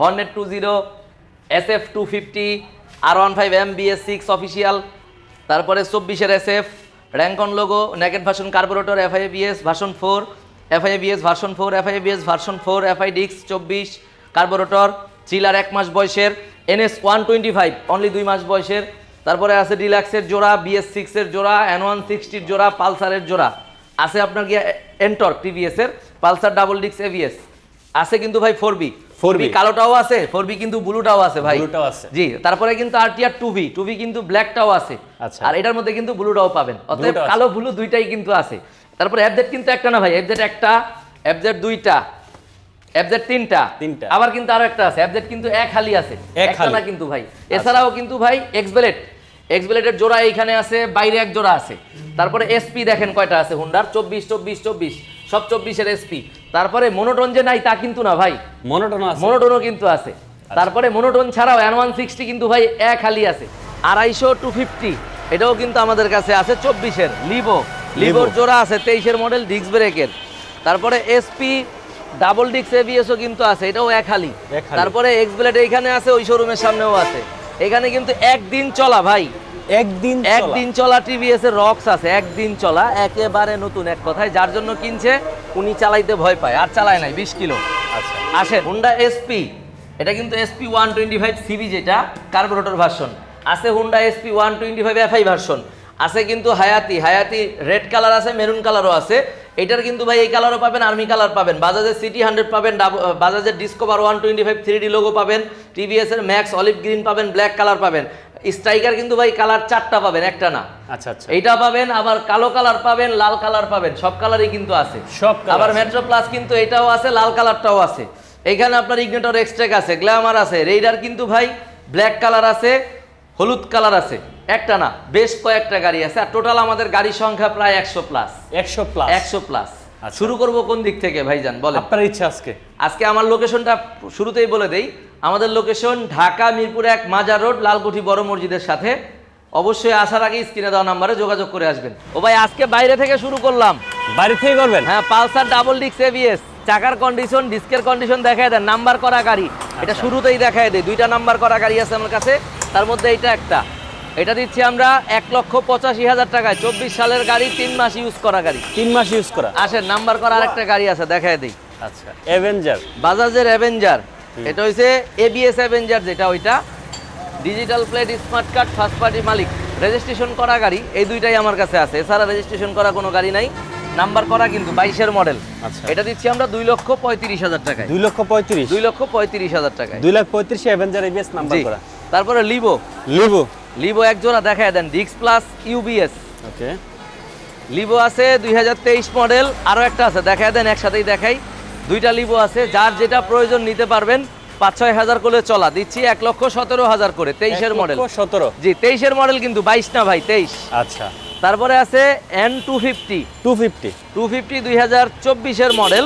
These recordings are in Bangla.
Hornet two zero, S F two fifty, আর one five M BS six official, তারপরে চব্বিশের S F, Rancon logo, naked version carburetor FI BS version four FI BS version four FI BS version four FI ডিক্স চব্বিশ, কার্বোরেটর, চিলার এক মাস বয়সের NS one twenty five only দুই মাস বয়সের, তারপরে আছে ডিলাক্সের জোড়া বিএস সিক্সের জোড়া, এন ওয়ান সিক্সটির জোড়া, পালসারের জোড়া, আছে আপনার গিয়ে এন্টর টিভিএস এর পালসার ডাবল ডিক্স এভিএস আছে কিন্তু ভাই ফোর বি। 4B কালোটাও আছে ফোর বি কিন্তু ব্লুটাও আছে ভাই। ব্লুটাও আছে। জি তারপরে কিন্তু আরটিআর টু ভি টু কিন্তু ব্ল্যাকটাও আছে। আচ্ছা। আর এটার মধ্যে কিন্তু ব্লুটাও পাবেন। অতএব কালো ব্লু দুইটাই কিন্তু আছে। তারপরে এফজেড কিন্তু একটা না ভাই এফজেড একটা এফজেড দুইটা এফজেড তিনটা। তিনটা। আবার কিন্তু আরও একটা আছে এফজেড কিন্তু এক হালি আছে। এক একটা না কিন্তু ভাই। এছাড়াও কিন্তু ভাই এক্সবেলেট এক্সবেলেটের জোড়া এইখানে আছে বাইরে এক জোড়া আছে। তারপরে এসপি দেখেন কয়টা আছে হুন্ডার চব্বিশ চব্বিশ চব্বিশ। সব চব্বিশের এসপি তারপরে মনোটন যে নাই তা কিন্তু না ভাই। মনোটোন আছে। মনোটোনও কিন্তু আছে। তারপরে মনোটোন ছাড়াও এন ওয়ান সিক্সটি কিন্তু ভাই এক হালি আছে। আড়াইশো টু ফিফটি এটাও কিন্তু আমাদের কাছে আছে চব্বিশের লিভো লিভোর জোড়া আছে তেইশের মডেল ডিস্ক ব্রেকের তারপরে এসপি ডাবল ডিক্স এবিএসও কিন্তু আছে এটাও এক হালি। তারপরে এক্স ব্লেড এইখানে আছে ওই শোরুমের সামনেও আছে। এখানে কিন্তু একদিন চলা ভাই। একদিন একদিন চলা টিভিএস এর রক্স আছে একদিন চলা একেবারে নতুন এক কথায় যার জন্য কিনছে উনি চালাইতে ভয় পায় আর চালায় নাই বিশ কিলো। আচ্ছা। আসে হুন্ডা এসপি এটা কিন্তু SP one twenty five CB যেটা কার্বোরেটর ভার্সন আছে Honda SP one twenty five FI version আছে কিন্তু হায়াতি হায়াতি রেড কালার আছে মেরুন কালারও আছে। এটার কিন্তু ভাই এই কালারও পাবেন আর্মি কালার পাবেন। বাজাজের সিটি হান্ড্রেড পাবেন বাজাজের Discover one twenty five three D logo পাবেন। টিভিএস এর ম্যাক্স অলিভ গ্রিন পাবেন ব্ল্যাক কালার পাবেন। স্ট্রাইকার কিন্তু ভাই কালার চারটা পাবেন একটা না। আচ্ছা আচ্ছা। এইটা পাবেন আবার কালো কালার পাবেন লাল কালার পাবেন সব কালারই কিন্তু আছে। সব আবার মেট্রো প্লাস কিন্তু এটাও আছে লাল কালারটাও আছে। এখানে আপনার ইগনেটর এক্সট্রেক আছে গ্ল্যামার আছে রেইডার কিন্তু ভাই ব্ল্যাক কালার আছে হলুদ কালার আছে একটা না বেশ কয়েকটা গাড়ি আছে আর টোটাল আমাদের গাড়ির সংখ্যা প্রায় একশো প্লাস একশো প্লাস একশো প্লাস। শুরু করব কোন দিক থেকে ভাইজান বলেন। আপনার ইচ্ছা আজকে। আজকে আমার লোকেশনটা শুরুতেই বলে দেই। আমাদের লোকেশন ঢাকা মিরপুর এক মাজার রোড লালকুঠি বড় মসজিদের সাথে। অবশ্যই আসার আগে স্ক্রিনে দেওয়া নাম্বারে যোগাযোগ করে আসবেন। ও ভাই আজকে বাইরে থেকে শুরু করলাম। বাড়ি থেকে করবেন? হ্যাঁ পালসার ডাবল ডিক্স এবিএস চাকার কন্ডিশন ডিস্কের কন্ডিশন দেখায় দেন। নাম্বার করা গাড়ি। এটা শুরুতেই দেখায় দেয় দুইটা নাম্বার করা গাড়ি আছে আমার কাছে। তার মধ্যে এটা একটা। এটা দিচ্ছি আমরা এক লক্ষ পঁচাশি হাজার টাকায়। চব্বিশ সালের গাড়ি তিন মাস ইউজ করা গাড়ি। তিন মাস ইউজ করা। আসেন নাম্বার করা আরেকটা গাড়ি আছে দেখায় দিই। আচ্ছা অ্যাভেঞ্জার বাজাজের অ্যাভেঞ্জার এটা হইছে এবিএস অ্যাভেঞ্জার যেটা ওইটা। Digital plate smart card first party মালিক। রেজিস্ট্রেশন করা গাড়ি এই দুইটাই আমার কাছে আছে। এছাড়া রেজিস্ট্রেশন করা কোনো গাড়ি নাই। নাম্বার করা কিন্তু বাইশের মডেল আচ্ছা। এটা দিচ্ছি আমরা দুই লক্ষ পঁয়ত্রিশ হাজার টাকায়। দুই লক্ষ পঁয়ত্রিশ। দুই লক্ষ পঁয়ত্রিশ হাজার টাকায়। দুই লাখ পঁয়ত্রিশ অ্যাভেঞ্জার এবিএস নাম্বার করা। তারপরে লিভো লিভো লিভো এক জোড়া দেখায় দেন ডিক্স প্লাস ইউবিএস ওকে। লিভো আছে দুই হাজার তেইশ মডেল আরও একটা আছে দেখায় দেন একসাথেই দেখাই। দুইটা লিভো আছে যার যেটা প্রয়োজন নিতে পারবেন পাঁচ ছয় হাজার করে চলা। দিচ্ছি এক লক্ষ সতেরো হাজার করে তেইশের মডেল। সতেরো। জি তেইশের মডেল কিন্তু বাইশ না ভাই তেইশ। আচ্ছা। তারপরে আছে N two fifty two fifty two fifty দুই হাজার চব্বিশের মডেল।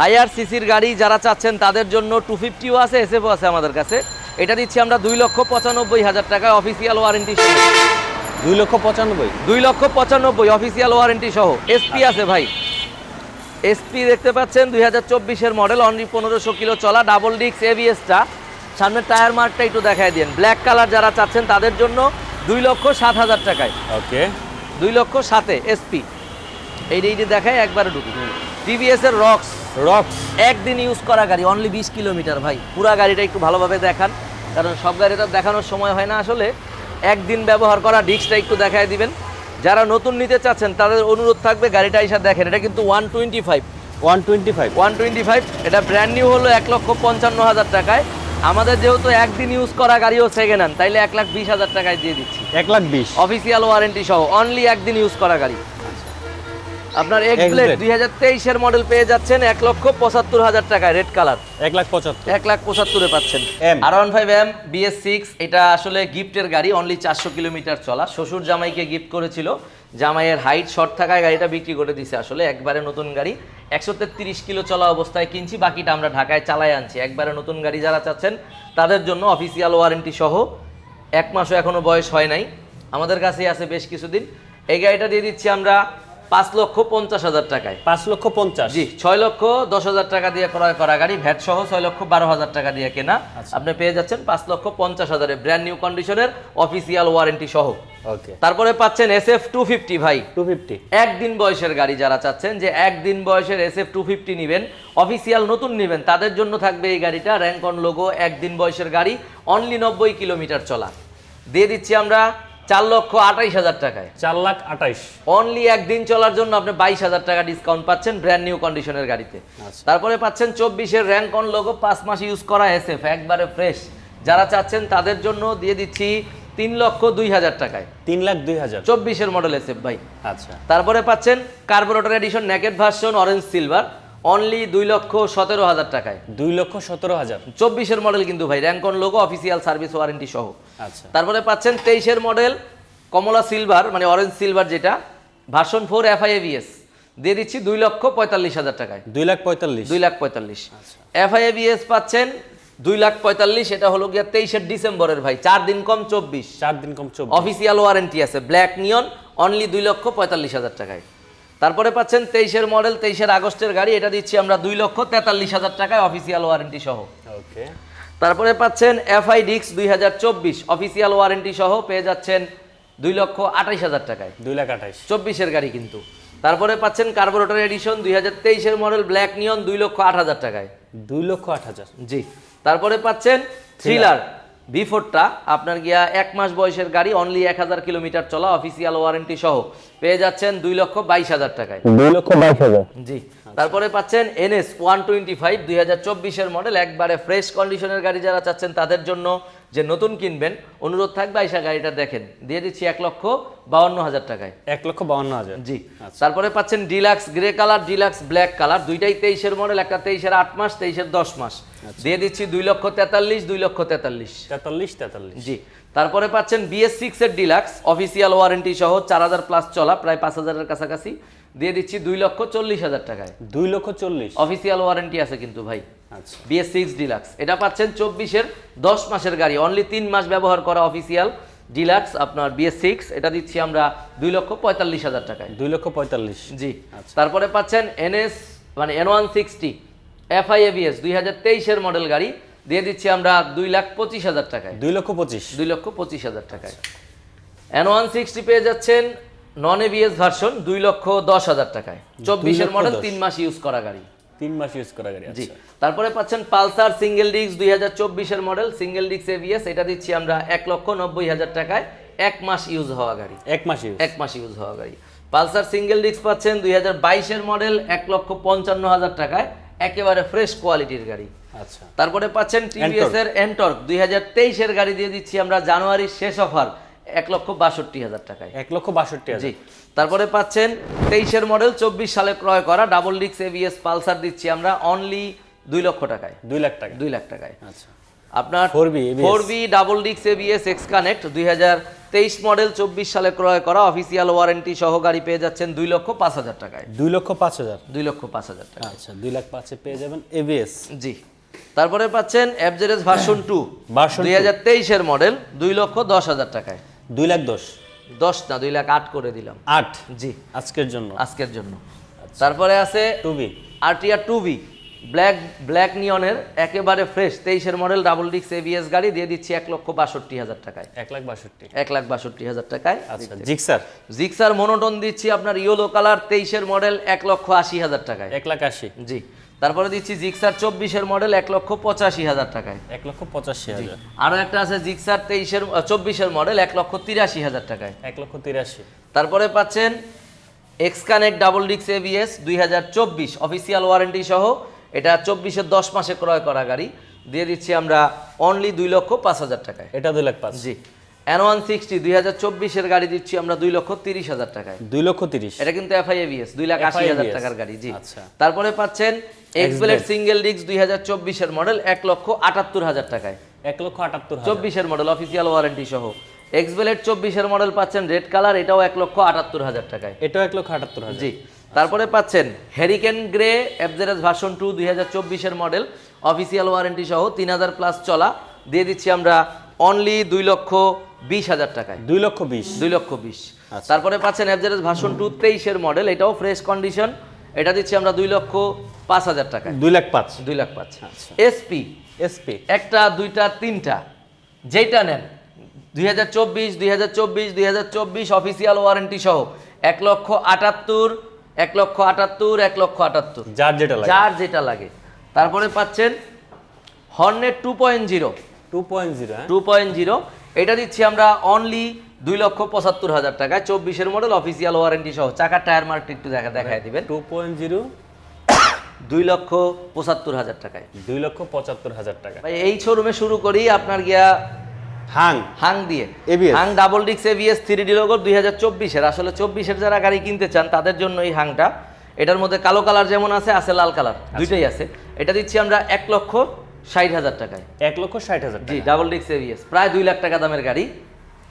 হায়ার সিসির গাড়ি যারা চাচ্ছেন তাদের জন্য টু ফিফটিও আছে এসএফও আছে আমাদের কাছে। এটা দিচ্ছি আমরা দুই লক্ষ পঁচানব্বই হাজার টাকা অফিসিয়াল ওয়ারেন্টি সহ। দুই লক্ষ পঁচানব্বই? দুই লক্ষ পঁচানব্বই অফিসিয়াল ওয়ারেন্টি সহ। এসপি আছে ভাই। এসপি দেখতে পাচ্ছেন দুই হাজার চব্বিশের মডেল অনলি পনেরোশো কিলো চলা ডাবল ডিক্স এবিএসটা সামনের টায়ার মার্কটা একটু দেখায় দিন ব্ল্যাক কালার যারা চাচ্ছেন তাদের জন্য দুই লক্ষ সাত হাজার টাকায়। ওকে দুই লক্ষ সাতে এসপি এই এইটি দেখায় একবারে ঢুকি। টিভিএস এর রক্স রক্স একদিন ইউজ করা গাড়ি অনলি বিশ কিলোমিটার ভাই। পুরা গাড়িটা একটু ভালোভাবে দেখান। কারণ সব গাড়িটা দেখানোর সময় হয় না আসলে। একদিন ব্যবহার করা ডিস্কটা একটু দেখায় দিবেন। যারা নতুন নিতে চাচ্ছেন তাদের অনুরোধ থাকবে গাড়িটা এসে দেখেন। এটা কিন্তু one twenty five. One twenty five. One twenty five এটা ব্র্যান্ড নিউ হলো এক লক্ষ পঞ্চান্ন হাজার টাকায়। আমাদের যেহেতু একদিন ইউজ করা গাড়িও সেকেন্ড হ্যান্ড তাইলে এক লাখ বিশ হাজার টাকায় দিয়ে দিচ্ছি। এক লাখ বিশ। অফিসিয়াল ওয়ারেন্টি সহ অনলি একদিন ইউজ করা গাড়ি। আপনার এক্স X-Blade। দুই হাজার তেইশের মডেল পেয়ে যাচ্ছেন এক লক্ষ পঁচাত্তর হাজার টাকায় রেড কালার এক লাখ পঁচাত্তর। এক লাখ পঁচাত্তরে পাচ্ছেন। আর one five M BS six এটা আসলে গিফটের গাড়ি অনলি চারশো কিলোমিটার চলা। শ্বশুর জামাইকে গিফট করেছিল। জামাইয়ের হাইট শর্ট থাকায় গাড়িটা বিক্রি করে দিছে আসলে। একবারে নতুন গাড়ি। একশো তেত্রিশ কিলো চলা অবস্থায় কিনছি। বাকিটা আমরা ঢাকায় চালাই আনছি। একবারে নতুন গাড়ি যারা চাচ্ছেন তাদের জন্য অফিসিয়াল ওয়ারেন্টি সহ এক মাসও এখনও বয়স হয় নাই। আমাদের কাছেই আছে বেশ কিছুদিন। এই গাড়িটা দিয়ে দিচ্ছি আমরা পাঁচ লক্ষ পঞ্চাশ হাজার টাকায়। পাঁচ লক্ষ পঞ্চাশ? জি ছয় লক্ষ দশ হাজার টাকা দিয়ে ক্রয় করা গাড়ি ভ্যাট সহ ছয় লক্ষ বারো হাজার টাকা দিয়ে কেনা। আচ্ছা। আপনি পেয়ে যাচ্ছেন পাঁচ লক্ষ পঞ্চাশ হাজারে ব্র্যান্ড নিউ কন্ডিশনের অফিসিয়াল ওয়ারেন্টি সহ। ওকে তারপরে পাচ্ছেন এস এফ টু ফিফটি ভাই। টু ফিফটি একদিন বয়সের গাড়ি যারা চাচ্ছেন যে একদিন বয়সের এস এফ টু ফিফটি নেবেন অফিসিয়াল নতুন নেবেন তাদের জন্য থাকবে এই গাড়িটা র্যাঙ্ক অন লোগো একদিন বয়সের গাড়ি অনলি নব্বই কিলোমিটার চলা। দিয়ে দিচ্ছি আমরা চার লক্ষ আঠাইশ হাজার টাকায়। চার লাখ আঠাইশ। অনলি একদিন চলার জন্য আপনি বাইশ হাজার টাকা ডিসকাউন্ট পাচ্ছেন ব্র্যান্ড নিউ কন্ডিশনের গাড়িতে। আচ্ছা। তারপরে পাচ্ছেন চব্বিশের র্যাঙ্ক অন লোগো পাঁচ মাস ইউজ করা এসএফ একবারে ফ্রেশ যারা চাচ্ছেন তাদের জন্য দিয়ে দিচ্ছি তিন লক্ষ দুই হাজার টাকায়। তিন লাখ দুই হাজার। চব্বিশের মডেল এসএফ ভাই। আচ্ছা। তারপরে পাচ্ছেন carburetor edition naked version orange silver only দুই লক্ষ সতেরো হাজার টাকায়। দুই লক্ষ সতেরো হাজার। চব্বিশের মডেল কিন্তু ভাই র্যাঙ্কন লোগো অফিসিয়াল সার্ভিস ওয়ারেন্টি সহ। আচ্ছা। তারপরে পাচ্ছেন তেইশের মডেল কমলা সিলভার মানে অরেঞ্জ সিলভার যেটা ভার্সন ফোর এফআইএভিএস দিয়ে দিচ্ছি দুই লক্ষ পঁয়তাল্লিশ হাজার টাকায়। দুই লাখ পঁয়তাল্লিশ। দুই লাখ পঁয়তাল্লিশ। এফআইএভিএস পাচ্ছেন দুই লাখ পঁয়তাল্লিশ এটা হলো গিয়া তেইশের ডিসেম্বরের ভাই চার দিন কম চব্বিশ। চার দিন কম চব্বিশ। অফিসিয়াল ওয়ারেন্টি আছে ব্ল্যাক নিয়ন অনলি দুই লক্ষ পঁয়তাল্লিশ হাজার টাকায়। তারপরে পাচ্ছেন তেইশের মডেল তেইশের আগস্টের গাড়ি। এটা দিচ্ছি আমরা দুই লক্ষ তেতাল্লিশ হাজার টাকায় অফিসিয়াল ওয়ারেন্টি সহ। ওকে তারপরে পাচ্ছেন এফআই ডিক্স দুই হাজার চব্বিশ অফিসিয়াল ওয়ারেন্টি সহ পেয়ে যাচ্ছেন দুই লক্ষ আঠাইশ হাজার টাকায়। দুই লাখ আঠাইশ। চব্বিশের গাড়ি কিন্তু। তারপরে পাচ্ছেন কার্বোরেটর এডিশন দুই হাজার তেইশের মডেল ব্ল্যাক নিয়ন দুই লক্ষ আট হাজার টাকায়। দুই লক্ষ আট হাজার। জি। তারপরে পাচ্ছেন থ্রিলার বিফোরটা আপনার গিয়া এক মাস বয়সের গাড়ি অনলি এক হাজার কিলোমিটার চলা অফিসিয়াল ওয়ারেন্টি সহ। পেয়ে যাচ্ছেন দুই লক্ষ বাইশ হাজার টাকায়। দুই লক্ষ বাইশ হাজার। জি। তারপরে পাচ্ছেন এনএস ওয়ান টোয়েন্টি ফাইভ দুই হাজার চব্বিশের মডেল একবারে ফ্রেশ কন্ডিশনের গাড়ি যারা চাচ্ছেন তাদের জন্য যে নতুন কিনবেন অনুরোধ থাকবে আইসা গাড়িটা দেখেন। দিয়ে দিচ্ছি এক লক্ষ বাউন্ন হাজার টাকায়। এক লক্ষ বাউন্ন হাজার? জি। তারপরে পাচ্ছেন Deluxe grey colour Deluxe black colour. দুইটাই তেইশের মডেল একটা তেইশের আট মাস তেইশের দশ মাস। দিয়ে দিচ্ছি দুই লক্ষ তেতাল্লিশ দুই লক্ষ তেতাল্লিশ। তেতাল্লিশ তেতাল্লিশ। জি। তারপরে পাচ্ছেন বিএস সিক্স এর ডিলাক্স অফিসিয়াল ওয়ারেন্টি সহ চার হাজার প্লাস চলা প্রায় পাঁচ হাজারের কাছাকাছি। দিয়ে দিচ্ছি দুই লক্ষ চল্লিশ হাজার টাকায়। দুই লক্ষ চল্লিশ। অফিসিয়াল ওয়ারেন্টি আছে কিন্তু ভাই। আচ্ছা বিএস সিক্স ডিলাক্স এটা পাচ্ছেন চব্বিশের দশ মাসের গাড়ি। অনলি তিন মাস ব্যবহার করা অফিসিয়াল ডিলাক্স আপনার বিএস সিক্স এটা দিচ্ছি আমরা দুই লক্ষ পঁয়তাল্লিশ হাজার টাকায়। দুই লক্ষ পঁয়তাল্লিশ। জি। তারপরে পাচ্ছেন এনএস মানে এন ওয়ান সিক্সটি এফআইএবিএস দুই হাজার তেইশের মডেল গাড়ি। দিয়ে দিচ্ছি আমরা দুই লাখ পঁচিশ হাজার টাকায়। দুই লক্ষ পঁচিশ। দুই লক্ষ পঁচিশ হাজার টাকায়। এন ওয়ান সিক্সটি পেয়ে যাচ্ছেন নন এবিএস ভার্সন দুই লক্ষ দশ হাজার টাকায়। চব্বিশের মডেল তিন মাস ইউজ করা গাড়ি। তিন মাস ইউজ করা গাড়ি জি। আচ্ছা। তারপরে পাচ্ছেন পালসার সিঙ্গেল ডিস্ক দুই হাজার চব্বিশের মডেল সিঙ্গেল ডিস্ক এবিএস এটা দিচ্ছি আমরা এক লক্ষ নব্বই হাজার টাকায়। এক মাস ইউজ হওয়া গাড়ি। এক মাস ইউজ এক মাস ইউজ হওয়া গাড়ি। পালসার সিঙ্গেল ডিস্ক পাচ্ছেন দুই হাজার বাইশের মডেল এক লক্ষ পঞ্চান্ন হাজার টাকায়। একেবারে ফ্রেশ কোয়ালিটির গাড়ি। আচ্ছা। তারপরে পাচ্ছেন টিভিএস এর এন্টর্ক দুই হাজার তেইশের গাড়ি দিয়ে দিচ্ছি আমরা জানুয়ারির শেষ অফার এক লক্ষ বাষট্টি হাজার টাকায়। এক লক্ষ বাষট্টি জি। তারপরে পাচ্ছেন তেইশের মডেল চব্বিশ সালে ক্রয় করা ডাবল ডিক্স এবিএস পালসার দিচ্ছি আমরা অনলি দুই লক্ষ টাকায়। দুই লাখ টাকা দুই লাখ টাকায়। আচ্ছা। আপনার 4B ABS four V double ডিক্স এবিএস এক্স কানেক্ট দুই হাজার তেইশ মডেল চব্বিশ সালে ক্রয় করা অফিসিয়াল ওয়ারেন্টি সহ গাড়ি পেয়ে যাচ্ছেন দুই লক্ষ পাঁচ হাজার টাকায়। দুই লক্ষ পাঁচ হাজার। দুই লক্ষ পাঁচ হাজার টাকা আচ্ছা দুই লাখ পাঁচে পেয়ে যাবেন এবিএস জি। তারপরে পাচ্ছেন অ্যাবজেরেস ভার্সন টু Version দুই হাজার তেইশের মডেল দুই লক্ষ দশ হাজার টাকায়। দুই লাখ দশ। দশ না দুই লাখ আট করে দিলাম। আট? জি। আজকের জন্য? আজকের জন্য। তারপরে আছে two V RTR two V black black নিয়নের একেবারে ফ্রেশ তেইশের মডেল ডাবল ডিক্স এবিএস গাড়ি দিয়ে দিচ্ছি এক লক্ষ বাষট্টি হাজার টাকায়। এক লাখ বাষট্টি। এক লাখ বাষট্টি হাজার টাকায় আচ্ছা জিক্সার? জিক্সার মনোটন দিচ্ছি আপনার ইয়েলো কালার তেইশের মডেল এক লক্ষ আশি হাজার টাকায়। এক লাখ আশি। জি। তারপরে দিচ্ছি জিক্সার চব্বিশের মডেল এক লক্ষ পঁচাশি হাজার টাকায়। এক লক্ষ পঁচাশি হাজার। আরও একটা আছে জিক্সার তেইশের চব্বিশের মডেল এক লক্ষ তিরাশি হাজার টাকায়। এক লক্ষ তিরাশি। তারপরে পাচ্ছেন এক্স কানেক্ট ডাবল ডিক্স এবিএস দুই হাজার চব্বিশ অফিসিয়াল ওয়ারেন্টি সহ। এটা চব্বিশের দশ মাসে ক্রয় করা গাড়ি। দিয়ে দিচ্ছি আমরা অনলি দুই লক্ষ পাঁচ হাজার টাকায়। এটা দুই লাখ পাঁচ। জি। এন ওয়ান সিক্সটি দুই হাজার চব্বিশের গাড়ি দিচ্ছি আমরা দুই লক্ষ তিরিশ হাজার টাকায়। দুই লক্ষ তিরিশ। এটা কিন্তু এফআই এবিএস দুই লাখ আশি হাজার টাকার গাড়ি জি। আচ্ছা। তারপরে পাচ্ছেন এক্সবেলেট সিঙ্গেল ডিক্স দুই হাজার চব্বিশের মডেল এক লক্ষ আটাত্তর হাজার টাকায়। এক লক্ষ আটাত্তর চব্বিশের মডেল অফিসিয়াল ওয়ারেন্টি সহ। এক্সবেলেট চব্বিশের মডেল পাচ্ছেন রেড কালার এটাও এক লক্ষ আটাত্তর হাজার টাকায়। এটাও এক লক্ষ আটাত্তর হাজার। জি। তারপরে পাচ্ছেন hurricane grey FZS version two দুই হাজার চব্বিশের মডেল অফিসিয়াল ওয়ারেন্টি সহ তিন হাজার প্লাস চলা। দিয়ে দিচ্ছি আমরা অনলি দুই লক্ষ বিশ হাজার টাকায়। দুই লক্ষ বিশ। দুই লক্ষ বিশ। আচ্ছা। তারপরে পাচ্ছেন অ্যাভারেজ ভার্সন টু তেইশের মডেল এটাও ফ্রেশ কন্ডিশন এটা দিচ্ছি আমরা দুই লক্ষ পাঁচ হাজার টাকায়। দুই লাখ পাঁচ। দুই লাখ পাঁচ। আচ্ছা। এসপি এসপি একটা দুইটা তিনটা। যেটা নেন দুই হাজার চব্বিশ দুই হাজার চব্বিশ দুই হাজার চব্বিশ অফিসিয়াল ওয়ারেন্টি সহ এক লক্ষ আটাত্তর এক লক্ষ আটাত্তর এক লক্ষ আটাত্তর। যার যেটা লাগে। যার যেটা লাগে। তারপরে পাচ্ছেন Hornet two point zero two point zero two point zero এটা দিচ্ছি আমরা অনলি দুই লক্ষ পঁচাত্তর হাজার টাকায়। চব্বিশের মডেল অফিসিয়াল ওয়ারেন্টি সহ চাকার টায়ার মার্কটা একটু দেখা দেখায় দিবেন। টু পয়েন্ট জিরো দুই লক্ষ পঁচাত্তর হাজার টাকায়। দুই লক্ষ পঁচাত্তর হাজার টাকা। এই শোরুমে শুরু করি আপনার গিয়া হাং। হাং দিয়ে। হাং ডাবল ডিক্স এবিএস থ্রি ডি লোগো দুই হাজার চব্বিশের। আসলে চব্বিশের যারা গাড়ি কিনতে চান তাদের জন্য এই হাংটা। এটার মধ্যে কালো কালার যেমন আছে আছে লাল কালার দুইটাই আছে। এটা দিচ্ছি আমরা এক লক্ষ ষাট হাজার টাকায়। এক লক্ষ ষাট হাজার জি ডাবল ডিক্স এবিএস প্রায় দুই লাখ টাকা দামের গাড়ি।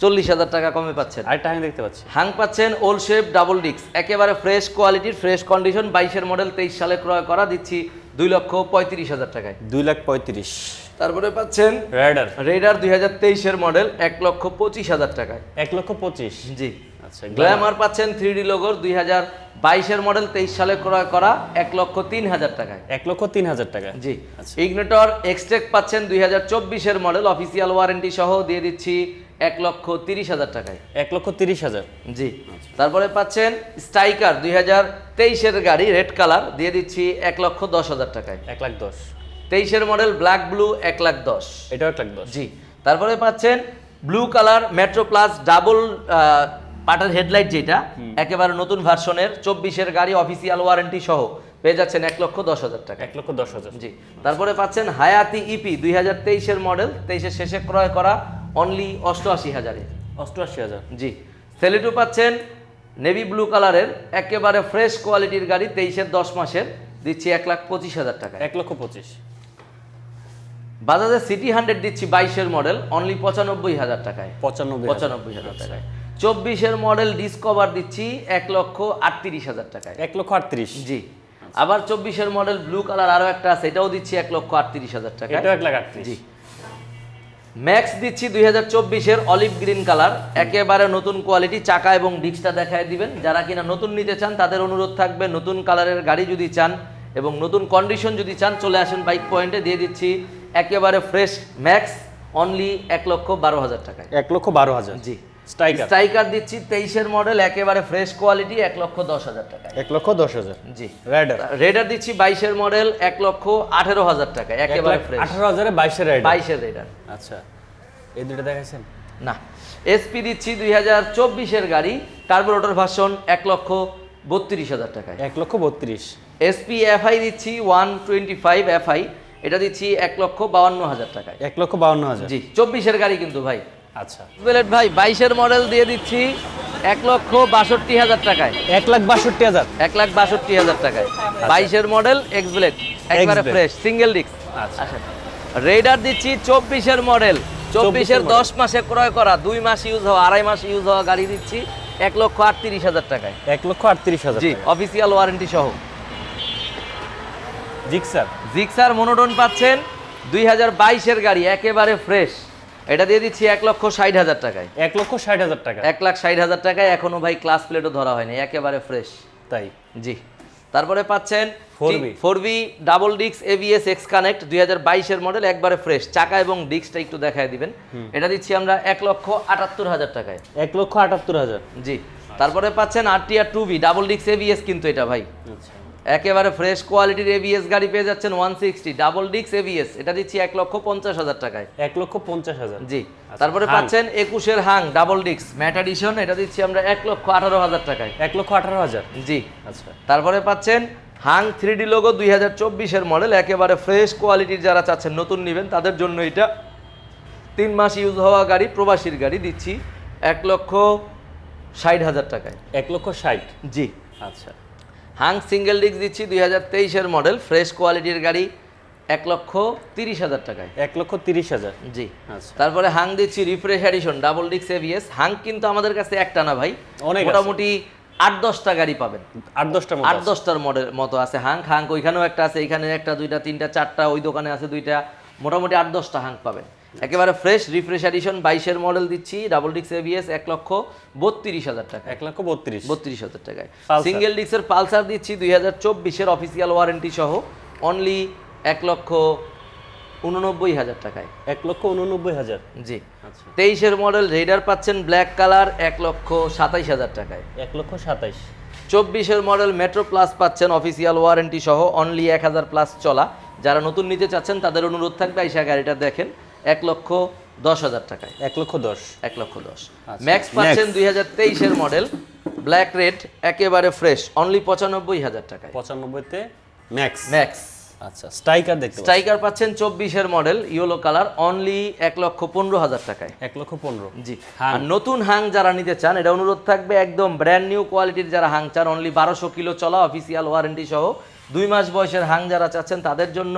চল্লিশ হাজার টাকা কমে পাচ্ছেন। আরেকটা হাং দেখতে পাচ্ছি। হাং পাচ্ছেন ওল শেপ ডাবল ডিক্স একেবারে ফ্রেশ কোয়ালিটির ফ্রেশ কন্ডিশন বাইশের মডেল তেইশ সালে ক্রয় করা। দিচ্ছি দুই লক্ষ পঁয়ত্রিশ হাজার টাকায়। দুই লাখ পঁয়ত্রিশ। তারপরে পাচ্ছেন রাইডার রেডার দুই হাজার তেইশের মডেল এক লক্ষ পঁচিশ হাজার টাকায়। এক লক্ষ পঁচিশ। জি। আচ্ছা গ্ল্যামার পাচ্ছেন থ্রি ডি লোগোর দুই হাজার বাইশের মডেল তেইশ সালে ক্রয় করা এক লক্ষ তিন হাজার টাকায়। এক লক্ষ তিন হাজার টাকা জি। আচ্ছা। ইগনেটর এক্সটেক পাচ্ছেন দুই হাজার চব্বিশের মডেল অফিসিয়াল ওয়ারেন্টি সহ দিয়ে দিচ্ছি এক লক্ষ তিরিশ হাজার টাকায়। এক লক্ষ তিরিশ হাজার? জি। তারপরে পাচ্ছেন স্ট্রাইকার দুই হাজার তেইশের গাড়ি রেড কালার দিয়ে দিচ্ছি এক লক্ষ দশ হাজার টাকায়। এক লাখ দশ। তেইশের মডেল ব্ল্যাক ব্লু এক লাখ দশ। এটাও এক লাখ দশ। জি। তারপরে পাচ্ছেন blue colour Metro Plus double পাটার হেডলাইট যেটা একেবারে নতুন ভার্সনের চব্বিশের গাড়ি অফিসিয়াল ওয়ারেন্টি সহ পেয়ে যাচ্ছেন এক লক্ষ দশ হাজার টাকা। এক লক্ষ দশ হাজার। জি তারপরে পাচ্ছেন হায়াতি ইপি দুই হাজার তেইশের মডেল তেইশের শেষে ক্রয় করা অনলি অষ্টআশি হাজারে। অষ্টআশি হাজার। জি সেলিটু পাচ্ছেন নেভি ব্লু কালারের একেবারে ফ্রেশ কোয়ালিটির গাড়ি তেইশের দশ মাসের দিচ্ছি এক লাখ পঁচিশ হাজার টাকা এক লক্ষ পঁচিশ। বাজাজের সিটি হান্ড্রেড দিচ্ছি বাইশের মডেল অনলি পঁচানব্বই হাজার টাকায়। পঁচানব্বই পঁচানব্বই হাজার টাকায়। চব্বিশের মডেল ডিসকভার দিচ্ছি এক লক্ষ আটত্রিশ হাজার টাকায়। এক লক্ষ আটত্রিশ। জি। আবার চব্বিশের মডেল ব্লু কালার আরও একটা আছে এটাও দিচ্ছি এক লক্ষ আটত্রিশ হাজার টাকা এটাও এক লাখ আটত্রিশ। জি। ম্যাক্স দিচ্ছি দুই হাজার চব্বিশের অলিভ গ্রিন কালার একেবারে নতুন কোয়ালিটি চাকা এবং ডিস্কটা দেখায় দিবেন। যারা কিনা নতুন নিতে চান তাদের অনুরোধ থাকবে নতুন কালারের গাড়ি যদি চান এবং নতুন কন্ডিশন যদি চান চলে আসেন বাইক পয়েন্টে দিয়ে দিচ্ছি একেবারে ফ্রেশ ম্যাক্স অনলি এক লক্ষ বারো হাজার টাকায়। এক লক্ষ বারো হাজার। জি। স্ট্রাইকার স্ট্রাইকার দিচ্ছি তেইশের মডেল একেবারে ফ্রেশ কোয়ালিটি এক লক্ষ দশ হাজার টাকা এক লক্ষ দশ হাজার। জি। রাইডার রেডার দিচ্ছি বাইশের মডেল এক লক্ষ আঠেরো হাজার টাকা একেবারে ফ্রেশ আঠারো হাজারে বাইশের রাইডার বাইশের রেডার আচ্ছা। এই দুটো দেখাচ্ছেন না। এসপি দিচ্ছি দুই হাজার চব্বিশের গাড়ি কার্বোরেটর ভার্সন এক লক্ষ বত্রিশ হাজার টাকায়। এক লক্ষ বত্রিশ। এসপি এফআই দিচ্ছি ওয়ান টোয়েন্টি ফাইভ এফআই এটা দিচ্ছি এক লক্ষ বাউান্ন হাজার টাকায়। এক লক্ষ বাউন্ন হাজার। জি চব্বিশের গাড়ি কিন্তু ভাই। আচ্ছা। বুলেট ভাই বাইশের মডেল দিয়ে দিচ্ছি এক লক্ষ বাষট্টি হাজার টাকায়। এক লাখ বাষট্টি হাজার। এক লাখ বাষট্টি হাজার টাকায়। বাইশের মডেল এক্স ব্লেড একবারে ফ্রেশ সিঙ্গেল ডিস্ক আচ্ছা। রেডার দিচ্ছি চব্বিশের মডেল চব্বিশের দশ মাসে ক্রয় করা দুই মাস ইউজ হওয়া আড়াই মাস ইউজ হওয়া গাড়ি দিচ্ছি এক লক্ষ আটত্রিশ হাজার টাকায়। এক লক্ষ আটত্রিশ হাজার জি অফিসিয়াল ওয়ারেন্টি সহ। জিক্সার জিক্সার মনোটন পাচ্ছেন দুই হাজার বাইশের গাড়ি একেবারে ফ্রেশ এটা দিয়ে দিচ্ছি এক লক্ষ ষাট হাজার টাকায়। এক লক্ষ ষাট হাজার টাকা। এক লাখ ষাট হাজার টাকায় এখনও ভাই ক্লাস প্লেটও ধরা হয়নি একেবারে ফ্রেশ তাই? জি। তারপরে পাচ্ছেন 4V ফোর বি ডাবল ডিক্স এভিএস এক্স কানেক্ট দুই হাজার বাইশের মডেল একবারে ফ্রেশ চাকা এবং ডিক্সটা একটু দেখায় দিবেন। এটা দিচ্ছি আমরা এক লক্ষ আটাত্তর হাজার টাকায়। এক লক্ষ আটাত্তর হাজার। জি। তারপরে পাচ্ছেন আরটিআর টু ভি ডাবল ডিক্স এভিএস কিন্তু এটা ভাই। আচ্ছা। একেবারে ফ্রেশ কোয়ালিটির এভিএস গাড়ি পেয়ে যাচ্ছেন ওয়ান সিক্সটি ডাবল ডিক্স এভিএস এটা দিচ্ছি এক লক্ষ পঞ্চাশ হাজার টাকায়। এক লক্ষ পঞ্চাশ হাজার। জি। তারপরে পাচ্ছেন একুশের হাং ডাবল ডিক্স ম্যাট এডিশন এটা দিচ্ছি আমরা এক লক্ষ আঠারো হাজার টাকায়। এক লক্ষ আঠারো হাজার। জি। আচ্ছা। তারপরে পাচ্ছেন হাং থ্রি ডি লোগো দুই হাজার চব্বিশের মডেল একেবারে ফ্রেশ কোয়ালিটির যারা চাচ্ছেন নতুন নেবেন তাদের জন্য এটা তিন মাস ইউজ হওয়া গাড়ি প্রবাসীর গাড়ি দিচ্ছি এক লক্ষ ষাট হাজার টাকায়। এক লক্ষ ষাট। জি। আচ্ছা। হাং সিঙ্গেল ডিস্ক দিচ্ছি দুই হাজার তেইশের মডেল ফ্রেশ কোয়ালিটির গাড়ি এক লক্ষ তিরিশ হাজার টাকায়। এক লক্ষ তিরিশ হাজার। জি। আচ্ছা। তারপরে হাং দিচ্ছি রিফ্রেশ এডিশন ডাবল ডিক্স এভিএস হাং কিন্তু আমাদের কাছে একটা না ভাই অনেক মোটামুটি আট দশটা গাড়ি পাবেন। আট দশটা আট দশটার মডেল মতো আছে হাং। হাং ওইখানেও একটা আছে এখানে একটা দুইটা তিনটা চারটা ওই দোকানে আছে দুইটা। মোটামুটি আট দশটা হাং পাবেন। একেবারে ফ্রেশ রিফ্রেশ এডিশন বাইশের মডেল দিচ্ছি ডাবল ডিক্স এবিএস এক লক্ষ বত্রিশ হাজার টাকা এক লক্ষ বত্রিশ। বত্রিশ হাজার টাকায়। সিঙ্গেল ডিক্সের পালসার দিচ্ছি দুই হাজার চব্বিশের অফিসিয়াল ওয়ারেন্টি সহ। অনলি এক লক্ষ উননব্বই হাজার টাকায়। এক লক্ষ উননব্বই হাজার। জি। আচ্ছা। তেইশের মডেল রেডার পাচ্ছেন ব্ল্যাক কালার এক লক্ষ সাতাইশ হাজার টাকায়। এক লক্ষ সাতাইশ। চব্বিশের মডেল মেট্রো প্লাস পাচ্ছেন অফিসিয়াল ওয়ারেন্টি সহ। অনলি এক হাজার প্লাস চলা। যারা নতুন নিতে চাচ্ছেন তাদের অনুরোধ থাকবে আইসা গাড়িটা দেখেন। এক লক্ষ দশ হাজার টাকায়। এক লক্ষ দশ। এক লক্ষ দশ। আচ্ছা। ম্যাক্স পাচ্ছেন দুই হাজার তেইশের মডেল ব্ল্যাক রেড একেবারে ফ্রেশ অনলি পঁচানব্বই হাজার টাকায়। পঁচানব্বইতে ম্যাক্স ম্যাক্স আচ্ছা স্ট্রাইকার দেখতে স্ট্রাইকার পাচ্ছেন চব্বিশের মডেল ইয়েলো কালার অনলি এক লক্ষ পনেরো হাজার টাকায়। এক লক্ষ পনেরো। জি। আর নতুন হাং যারা নিতে চান এটা অনুরোধ থাকবে একদম ব্র্যান্ড নিউ কোয়ালিটির যারা হাং চান অনলি বারোশো কিলো চলা অফিসিয়াল ওয়ারেন্টি সহ দুই মাস বয়সের হাং যারা চাচ্ছেন তাদের জন্য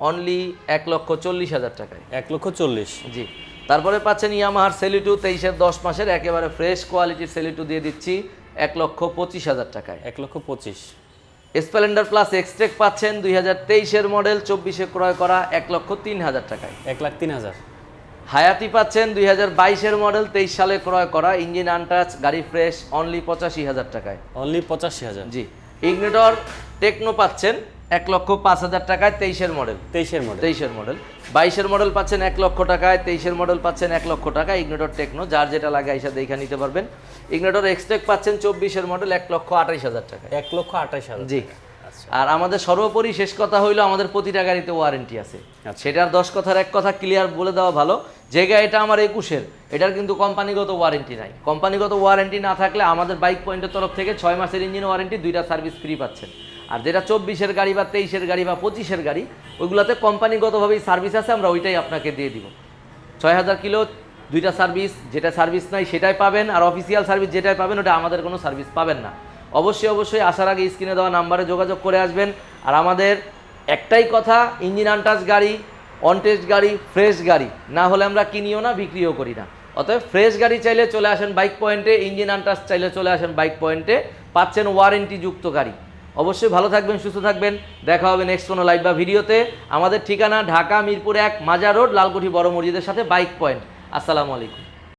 অনলি এক লক্ষ চল্লিশ হাজার টাকায়। এক লক্ষ চল্লিশ। জি। তারপরে পাচ্ছেন ইয়ামাহার সেলিটু তেইশের দশ মাসের একেবারে ফ্রেশ কোয়ালিটির সেলিটু দিয়ে দিচ্ছি এক লক্ষ পঁচিশ হাজার টাকায়। এক লক্ষ পঁচিশ। স্প্লেন্ডার প্লাস এক্সট্রেক পাচ্ছেন দুই হাজার তেইশের মডেল চব্বিশে ক্রয় করা এক লক্ষ তিন হাজার টাকায়। এক লাখ তিন হাজার। হায়াতি পাচ্ছেন দুই হাজার বাইশের মডেল তেইশ সালে ক্রয় করা ইঞ্জিন আনটাচ গাড়ি ফ্রেশ অনলি পঁচাশি হাজার টাকায়। অনলি পঁচাশি হাজার। জি। ইগনিটর টেকনো পাচ্ছেন এক লক্ষ পাঁচ হাজার টাকায় তেইশের মডেল তেইশের মডেল তেইশের মডেল বাইশের মডেল পাচ্ছেন এক লক্ষ টাকায় তেইশের মডেল পাচ্ছেন এক লক্ষ টাকা। ইগনিটর টেকনো যার যেটা লাগে আইসা দেখে নিতে পারবেন। ইগনিটর এক্সটেক পাচ্ছেন চব্বিশের মডেল এক লক্ষ আঠাইশ হাজার টাকা এক লক্ষ আঠাইশ হাজার জি। আচ্ছা। আর আমাদের সর্বোপরি শেষ কথা হইল আমাদের প্রতিটা গাড়িতে ওয়ারেন্টি আছে। আচ্ছা। সেটার দশ কথার এক কথা ক্লিয়ার বলে দেওয়া ভালো। যে গাড়িটা আমার একুশের এটার কিন্তু কোম্পানিগত ওয়ারেন্টি নাই। কোম্পানিগত ওয়ারেন্টি না থাকলে আমাদের বাইক পয়েন্টের তরফ থেকে ছয় মাসের ইঞ্জিন ওয়ারেন্টি দুইটা সার্ভিস ফ্রি পাচ্ছেন। আর যেটা চব্বিশের গাড়ি বা তেইশের গাড়ি বা পঁচিশের গাড়ি, ওইগুলোতে কোম্পানিগতভাবেই সার্ভিস আছে, আমরা ওইটাই আপনাকে দিয়ে দিব। ছয় হাজার কিলো, দুইটা সার্ভিস যেটা সার্ভিস নাই সেটাই পাবেন, আর অফিসিয়াল সার্ভিস যেটাই পাবেন, ওটা আমাদের কোনো সার্ভিস পাবেন না। অবশ্যই অবশ্যই আসার আগে স্ক্রিনে দেওয়া নাম্বারে যোগাযোগ করে আসবেন। আর আমাদের একটাই কথা, ইঞ্জিন আনটাচ গাড়ি অনটেস্ট গাড়ি ফ্রেশ গাড়ি। না হলে আমরা কিনিও না, বিক্রিও করি না। অতএব ফ্রেশ গাড়ি চাইলে চলে আসেন বাইক পয়েন্টে ইঞ্জিন আনটাচ চাইলে চলে আসেন বাইক পয়েন্টে পাচ্ছেন ওয়ারেন্টি যুক্ত গাড়ি। অবশ্যই ভালো থাকবেন, সুস্থ থাকবেন। দেখা হবে নেক্সট কোনো লাইভ বা ভিডিওতে। আমাদের ঠিকানা ঢাকা মিরপুর এক, মাজার রোড, লালকুঠি বড় মসজিদের সাথে বাইক পয়েন্ট আসসালামু আলাইকুম।